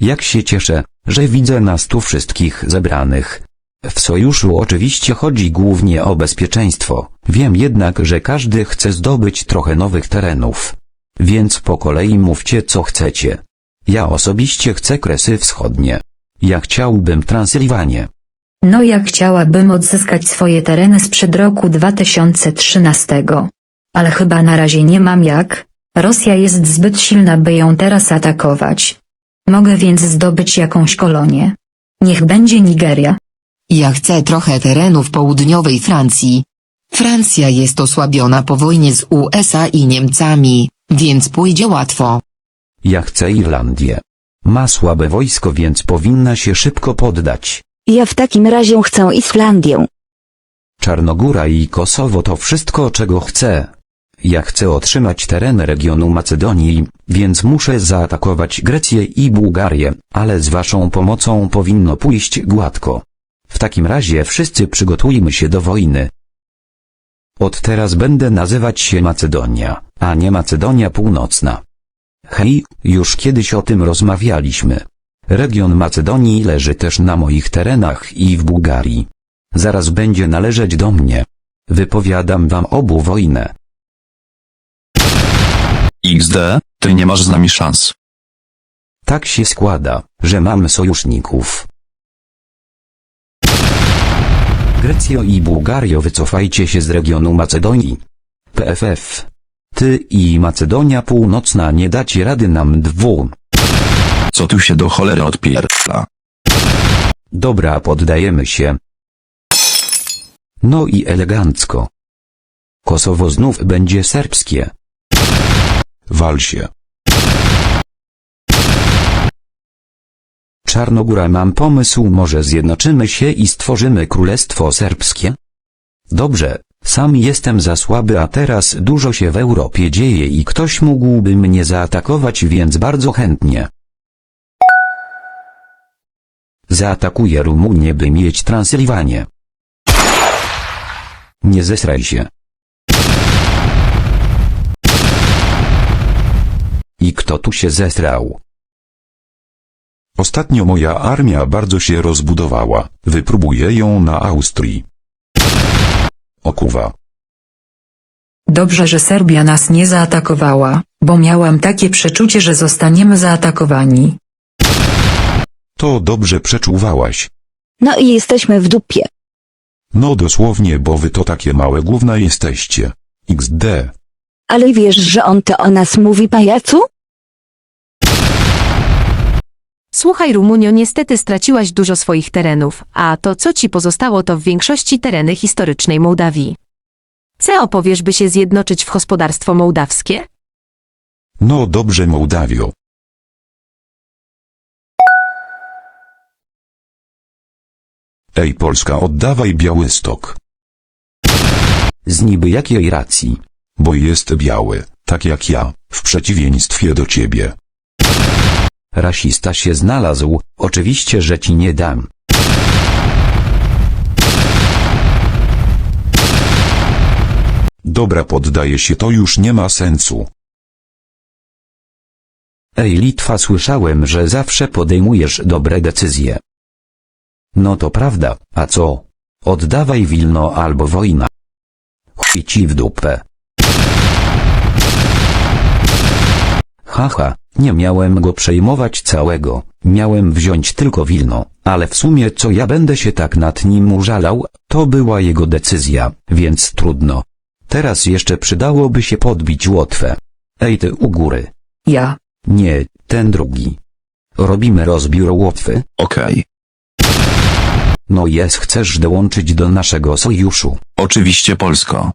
Jak się cieszę, że widzę nas tu wszystkich zebranych. W sojuszu oczywiście chodzi głównie o bezpieczeństwo, wiem jednak, że każdy chce zdobyć trochę nowych terenów. Więc po kolei mówcie co chcecie. Ja osobiście chcę Kresy Wschodnie. Ja chciałbym Transylwanię. No ja chciałabym odzyskać swoje tereny sprzed roku 2013. Ale chyba na razie nie mam jak. Rosja jest zbyt silna by ją teraz atakować. Mogę więc zdobyć jakąś kolonię. Niech będzie Nigeria. Ja chcę trochę terenów południowej Francji. Francja jest osłabiona po wojnie z USA i Niemcami, więc pójdzie łatwo. Ja chcę Irlandię. Ma słabe wojsko więc powinna się szybko poddać. Ja w takim razie chcę Islandię. Czarnogóra i Kosowo to wszystko czego chcę. Ja chcę otrzymać teren regionu Macedonii, więc muszę zaatakować Grecję i Bułgarię, ale z waszą pomocą powinno pójść gładko. W takim razie wszyscy przygotujmy się do wojny. Od teraz będę nazywać się Macedonia, a nie Macedonia Północna. Hej, już kiedyś o tym rozmawialiśmy. Region Macedonii leży też na moich terenach i w Bułgarii. Zaraz będzie należeć do mnie. Wypowiadam wam obu wojnę. XD, ty nie masz z nami szans. Tak się składa, że mamy sojuszników. Grecjo i Bułgario wycofajcie się z regionu Macedonii. PFF. Ty i Macedonia Północna nie dacie rady nam dwu. Co tu się do cholery odpierdla? Dobra poddajemy się. No i elegancko. Kosowo znów będzie serbskie. Wal się. Czarnogóra mam pomysł może zjednoczymy się i stworzymy królestwo serbskie? Dobrze, sam jestem za słaby a teraz dużo się w Europie dzieje i ktoś mógłby mnie zaatakować więc bardzo chętnie. Zaatakuję Rumunię by mieć Transylwanię. Nie zesraj się. Kto tu się zesrał? Ostatnio moja armia bardzo się rozbudowała. Wypróbuję ją na Austrii. Okuwa. Dobrze, że Serbia nas nie zaatakowała, bo miałam takie przeczucie, że zostaniemy zaatakowani. To dobrze przeczuwałaś. No i jesteśmy w dupie. No dosłownie, bo wy to takie małe gówna jesteście. XD. Ale wiesz, że on to o nas mówi pajacu? Słuchaj Rumunio, niestety straciłaś dużo swoich terenów, a to co ci pozostało to w większości tereny historycznej Mołdawii. Co opowiesz, by się zjednoczyć w gospodarstwo mołdawskie? No dobrze Mołdawio. Ej Polska oddawaj Białystok. Z niby jakiej racji? Bo jest biały, tak jak ja, w przeciwieństwie do ciebie. Rasista się znalazł, oczywiście, że ci nie dam. Dobra poddaje się to już nie ma sensu. Ej Litwa słyszałem, że zawsze podejmujesz dobre decyzje. No to prawda, a co? Oddawaj Wilno albo wojna. Chuj ci w dupę. Haha, nie miałem go przejmować całego, miałem wziąć tylko Wilno, ale w sumie co ja będę się tak nad nim użalał, to była jego decyzja, więc trudno. Teraz jeszcze przydałoby się podbić Łotwę. Ej ty u góry. Ja. Nie, ten drugi. Robimy rozbiór Łotwy? Okej. No jest chcesz dołączyć do naszego sojuszu. Oczywiście Polsko.